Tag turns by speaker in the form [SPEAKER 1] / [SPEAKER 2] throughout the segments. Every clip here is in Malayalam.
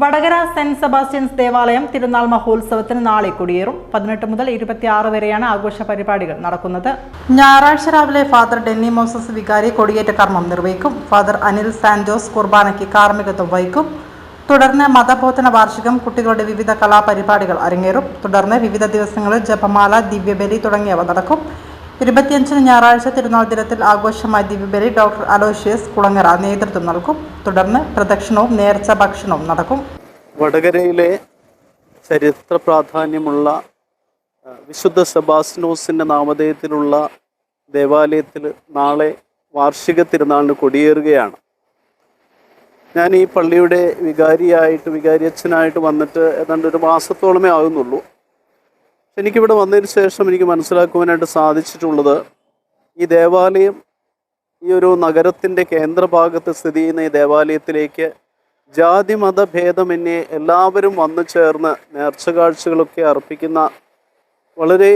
[SPEAKER 1] വടകര സെന്റ് സെബാസ്റ്റ്യൻസ് ദേവാലയം തിരുനാൾ മഹോത്സവത്തിന് നാളെ കൊടിയേറും. പതിനെട്ട് മുതൽ ഇരുപത്തിയാറ് വരെയാണ് ആഘോഷ പരിപാടികൾ നടക്കുന്നത്. ഞായറാഴ്ച രാവിലെ ഫാദർ ഡെന്നി മോസസ് വികാരി കൊടിയേറ്റ കർമ്മം നിർവഹിക്കും. ഫാദർ അനിൽ സാന്റോസ് കുർബാനയ്ക്ക് കാർമ്മികത്വം വഹിക്കും. തുടർന്ന് മതബോധന വാർഷികം കുട്ടികളുടെ വിവിധ കലാപരിപാടികൾ അരങ്ങേറും. തുടർന്ന് വിവിധ ദിവസങ്ങളിൽ ജപമാല ദിവ്യബലി തുടങ്ങിയവ നടക്കും. ഇരുപത്തിയഞ്ചിന് ഞായറാഴ്ച തിരുനാൾ ദിനത്തിൽ ആഘോഷമായ ദിവ്യബലി ഡോക്ടർ അലോഷ്യസ് കുളങ്ങര നേതൃത്വം നൽകും. തുടർന്ന് പ്രദക്ഷിണവും നേർച്ച ഭക്ഷണവും നടക്കും.
[SPEAKER 2] വടകരയിലെ ചരിത്ര പ്രാധാന്യമുള്ള വിശുദ്ധ സെബാസ്നോസിന്റെ നാമധേയത്തിലുള്ള ദേവാലയത്തിൽ നാളെ വാർഷിക തിരുനാളിന് കൊടിയേറുകയാണ്. ഞാൻ ഈ പള്ളിയുടെ വികാരിയായിട്ട് വികാരിയച്ഛനായിട്ട് വന്നിട്ട് ഏതാണ്ട് ഒരു മാസത്തോളമേ ആകുന്നുള്ളൂ എനിക്കിവിടെ വന്നതിന് ശേഷം എനിക്ക് മനസ്സിലാക്കുവാനായിട്ട് സാധിച്ചിട്ടുള്ളത് ഈ ദേവാലയം ഈ ഒരു നഗരത്തിന്റെ കേന്ദ്രഭാഗത്ത് സ്ഥിതി ചെയ്യുന്ന ഈ ദേവാലയത്തിലേക്ക് ജാതി മത എന്നെ എല്ലാവരും വന്നു ചേർന്ന് നേർച്ച കാഴ്ചകളൊക്കെ അർപ്പിക്കുന്ന വളരെ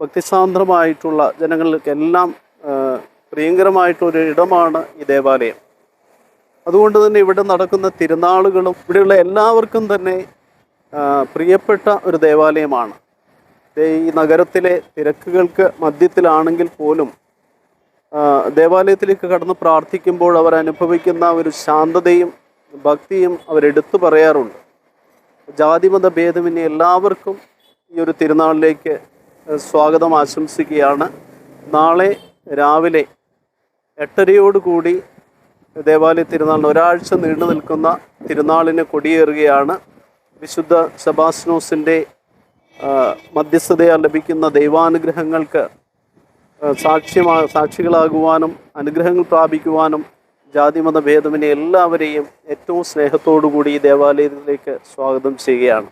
[SPEAKER 2] ഭക്തിസാന്ദ്രമായിട്ടുള്ള ജനങ്ങൾക്കെല്ലാം പ്രിയങ്കരമായിട്ടൊരു ഇടമാണ് ഈ ദേവാലയം. അതുകൊണ്ട് തന്നെ ഇവിടെ നടക്കുന്ന തിരുനാളുകളും ഇവിടെയുള്ള എല്ലാവർക്കും തന്നെ പ്രിയപ്പെട്ട ഒരു ദേവാലയമാണ്. ഈ നഗരത്തിലെ തിരക്കുകൾക്ക് മധ്യത്തിലാണെങ്കിൽ പോലും ദേവാലയത്തിലേക്ക് കടന്ന് പ്രാർത്ഥിക്കുമ്പോൾ അവർ അനുഭവിക്കുന്ന ഒരു ശാന്തതയും ഭക്തിയും അവരെടുത്തു പറയാറുണ്ട്. ജാതിമത ഭേദമന്യേ എല്ലാവർക്കും ഈ ഒരു തിരുനാളിലേക്ക് സ്വാഗതം ആശംസിക്കുകയാണ്. നാളെ രാവിലെ എട്ടരയോടുകൂടി ദേവാലയ തിരുനാളിന് ഒരാഴ്ച നീണ്ടു നിൽക്കുന്ന തിരുനാളിന് കൊടിയേറുകയാണ്. വിശുദ്ധ സെബാസ്നോസിന്റെ മധ്യസ്ഥതയാൽ ലഭിക്കുന്ന ദൈവാനുഗ്രഹങ്ങൾക്ക് സാക്ഷ്യമാ സാക്ഷികളാകുവാനും അനുഗ്രഹങ്ങൾ പ്രാപിക്കുവാനും ജാതിമത ഭേദമിനെ എല്ലാവരെയും ഏറ്റവും സ്നേഹത്തോടു കൂടി ദേവാലയത്തിലേക്ക് സ്വാഗതം ചെയ്യുകയാണ്.